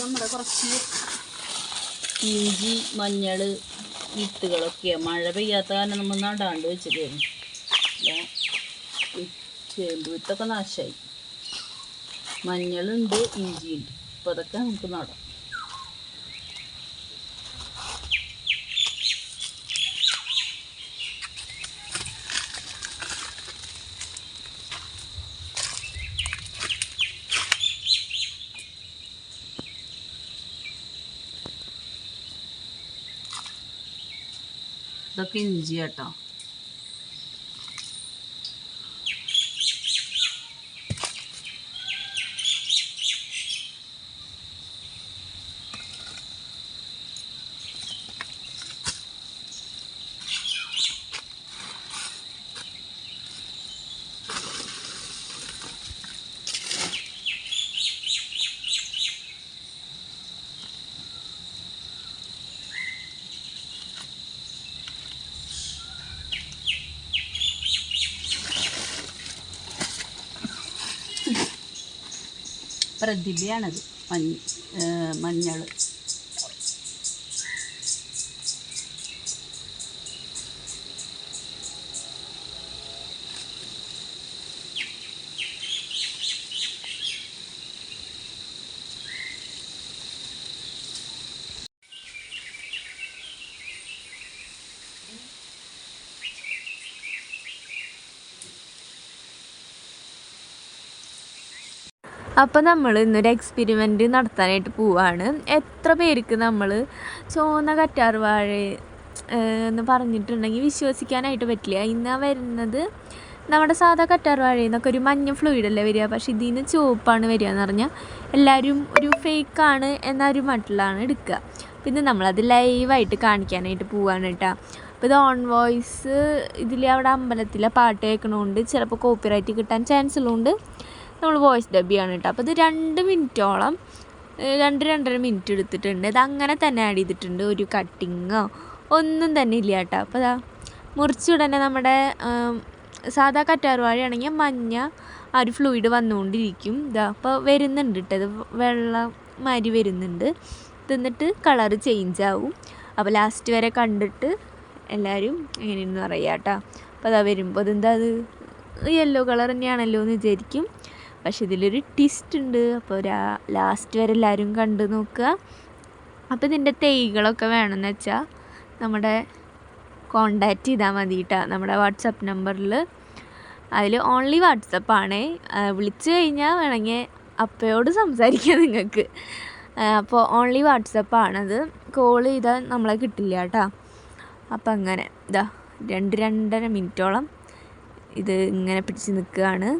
നമ്മുടെ കുറച്ച് ഇഞ്ചി മഞ്ഞൾ വിത്തുകളൊക്കെയാണ് മഴ പെയ്യാത്ത കാരണം നമ്മൾ നടാണ്ട് ഈ ചേമ്പ് വിത്തൊക്കെ നാശമായി മഞ്ഞളുണ്ട് ഇഞ്ചിയുണ്ട്. അപ്പോൾ അതൊക്കെ നമുക്ക് നടാം. ഇതൊക്കെ ഇഞ്ചി കേട്ടോ പ്രതിഭയാണത്. മഞ്ഞ മഞ്ഞൾ അപ്പോൾ നമ്മൾ ഇന്നൊരു എക്സ്പെരിമെന്റ് നടത്താനായിട്ട് പോവാണ്. എത്ര പേർക്ക് നമ്മൾ ചുവന്ന കറ്റാർ വാഴ എന്ന് പറഞ്ഞിട്ടുണ്ടെങ്കിൽ വിശ്വസിക്കാനായിട്ട് പറ്റില്ല. ഇന്ന് വരുന്നത് നമ്മുടെ സാധാ കറ്റാർ വാഴയിൽ നിന്നൊക്കെ ഒരു മഞ്ഞ ഫ്ലൂയിഡ് അല്ലേ വരിക? പക്ഷെ ഇതിൽ നിന്ന് ചുവപ്പാണ് വരിക എന്ന് പറഞ്ഞാൽ എല്ലാവരും ഒരു ഫേക്കാണ് എന്നൊരു മട്ടിലാണ് എടുക്കുക. പിന്നെ നമ്മളത് ലൈവായിട്ട് കാണിക്കാനായിട്ട് പോവാണ് കേട്ടോ. അപ്പോൾ ഇത് ഓൺ വോയിസ് ഇതിൽ അവിടെ അമ്പലത്തിലെ പാട്ട് കേൾക്കണമുണ്ട് ചിലപ്പോൾ കോപ്പിറൈറ്റ് കിട്ടാൻ ചാൻസ് ഉള്ളതുകൊണ്ട് നമ്മൾ വോയിസ് ഡബിയാണ് കേട്ടോ. അപ്പോൾ ഇത് രണ്ട് മിനിറ്റോളം രണ്ട് രണ്ടര മിനിറ്റ് എടുത്തിട്ടുണ്ട്. ഇത് അങ്ങനെ തന്നെ ആഡ് ചെയ്തിട്ടുണ്ട്. ഒരു കട്ടിങ്ങോ ഒന്നും തന്നെ ഇല്ല കേട്ടോ. അപ്പോൾ ഇതാ മുറിച്ചുടനെ നമ്മുടെ സാധാ കറ്റാർവാഴയാണെങ്കിൽ മഞ്ഞ ആ ഒരു ഫ്ലൂയിഡ് വന്നുകൊണ്ടിരിക്കും ഇതാ അപ്പോൾ വരുന്നുണ്ട് കേട്ടോ. ഇത് വെള്ളം മാരി വരുന്നുണ്ട്. തിന്നിട്ട് കളറ് ചേഞ്ച് ആവും. അപ്പോൾ ലാസ്റ്റ് വരെ കണ്ടിട്ട് എല്ലാവരും എങ്ങനെയെന്ന് പറയാം കേട്ടോ. അപ്പോൾ അതാ വരുമ്പോൾ അതെന്താ അത്? യെല്ലോ കളർ തന്നെയാണല്ലോ എന്ന് വിചാരിക്കും. പക്ഷെ ഇതിലൊരു ട്വിസ്റ്റ് ഉണ്ട്. അപ്പോൾ ലാസ്റ്റ് വരെ എല്ലാവരും കണ്ടു നോക്കുക. അപ്പോൾ ഇതിന്റെ തൈകളൊക്കെ വേണമെന്ന് വെച്ചാൽ നമ്മുടെ കോണ്ടാക്റ്റ് ചെയ്താൽ മതി കേട്ടോ നമ്മുടെ വാട്സപ്പ് നമ്പറിൽ അതിൽ ഓൺലി വാട്സപ്പാണേ വിളിച്ചു കഴിഞ്ഞാൽ വേണമെങ്കിൽ അപ്പയോട് സംസാരിക്കാം നിങ്ങൾക്ക്. അപ്പോൾ ഓൺലി വാട്സപ്പാണത് കോൾ ചെയ്താൽ നമ്മളെ കിട്ടില്ല കേട്ടോ അപ്പം അങ്ങനെ. ഇതാ രണ്ട് രണ്ടര മിനിറ്റോളം ഇത് ഇങ്ങനെ പിടിച്ച് നിൽക്കുകയാണ്.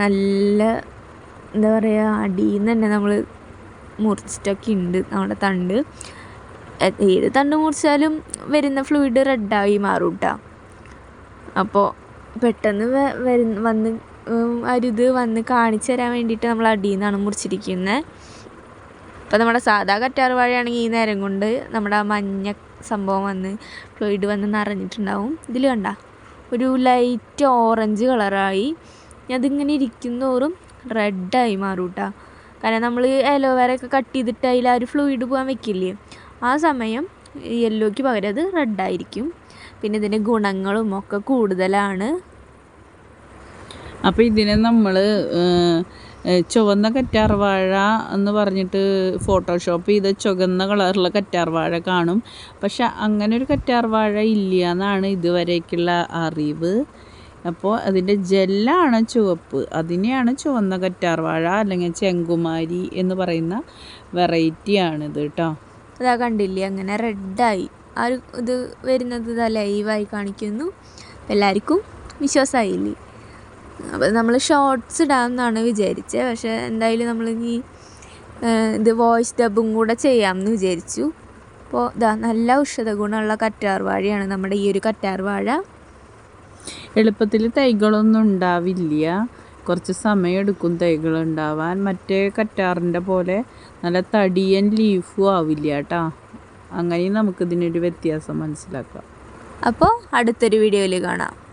നല്ല എന്താ പറയുക അടിയിൽ നിന്ന് തന്നെ നമ്മൾ മുറിച്ചിട്ടൊക്കെ ഉണ്ട് നമ്മുടെ തണ്ട്. ഏത് തണ്ട് മുറിച്ചാലും വരുന്ന ഫ്ലൂയിഡ് റെഡായി മാറും കേട്ടോ അപ്പോൾ പെട്ടെന്ന് വരു വന്ന് അരുത് വന്ന് കാണിച്ചു തരാൻ വേണ്ടിയിട്ട് നമ്മൾ അടിയിൽ നിന്നാണ് മുറിച്ചിരിക്കുന്നത് അപ്പോൾ നമ്മുടെ സാധാ കറ്റാർ വാഴയാണെങ്കിൽ ഈ നേരം കൊണ്ട് നമ്മുടെ ആ മഞ്ഞ സംഭവം വന്ന് ഫ്ലൂയിഡ് വന്ന് നിറഞ്ഞിട്ടുണ്ടാവും. ഇതിൽ കണ്ട ഒരു ലൈറ്റ് ഓറഞ്ച് കളറായി അതിങ്ങനെ ഇരിക്കുന്നോറും റെഡായി മാറും കേട്ടോ കാരണം നമ്മൾ അലോവേര ഒക്കെ കട്ട് ചെയ്തിട്ട് അതിൽ ആ ഒരു ഫ്ലൂയിഡ് പോകാൻ വെക്കില്ലേ? ആ സമയം യെല്ലോയ്ക്ക് പകരം അത് റെഡായിരിക്കും. പിന്നെ ഇതിന്റെ ഗുണങ്ങളും ഒക്കെ കൂടുതലാണ്. അപ്പോൾ ഇതിനെ നമ്മൾ ചുവന്ന കറ്റാർവാഴ എന്ന് പറഞ്ഞിട്ട് ഫോട്ടോഷോപ്പ് ചെയ്ത ചുവന്ന കളറുള്ള കറ്റാർവാഴ കാണും. പക്ഷെ അങ്ങനെ ഒരു കറ്റാർവാഴ ഇല്ല എന്നാണ് ഇതുവരേക്കുള്ള അറിവ്. അപ്പോൾ അതിന്റെ ജെല്ലാണ് ചുവപ്പ്. അതിനെയാണ് ചുവന്ന കറ്റാർവാഴ അല്ലെങ്കിൽ ചെങ്കുമാരി എന്ന് പറയുന്ന വെറൈറ്റിയാണിത് കേട്ടോ അതാ കണ്ടില്ലേ അങ്ങനെ റെഡായി ആ ഒരു ഇത് വരുന്നത് ഇതാ ലൈവായി കാണിക്കുന്നു. എല്ലാവർക്കും വിശ്വാസമായില്ലേ? അപ്പോൾ നമ്മൾ ഷോർട്സ് ഇടാമെന്നാണ് വിചാരിച്ചത് പക്ഷേ എന്തായാലും നമ്മൾ ഈ ഇത് വോയിസ് ഡബും കൂടെ ചെയ്യാമെന്ന് വിചാരിച്ചു. അപ്പോൾ ഇതാ നല്ല ഔഷധ ഗുണമുള്ള കറ്റാർവാഴയാണ് നമ്മുടെ ഈ ഒരു കറ്റാർ വാഴ എളുപ്പത്തിൽ തൈകളൊന്നും ഉണ്ടാവില്ല. കുറച്ച് സമയമെടുക്കും തൈകൾ ഉണ്ടാവാൻ. മറ്റേ കറ്റാറിന്റെ പോലെ നല്ല തടിയൻ ലീഫും ആവില്ല കേട്ടോ. അങ്ങനെയും നമുക്കിതിനൊരു വ്യത്യാസം മനസ്സിലാക്കാം. അപ്പോൾ അടുത്തൊരു വീഡിയോയിൽ കാണാം.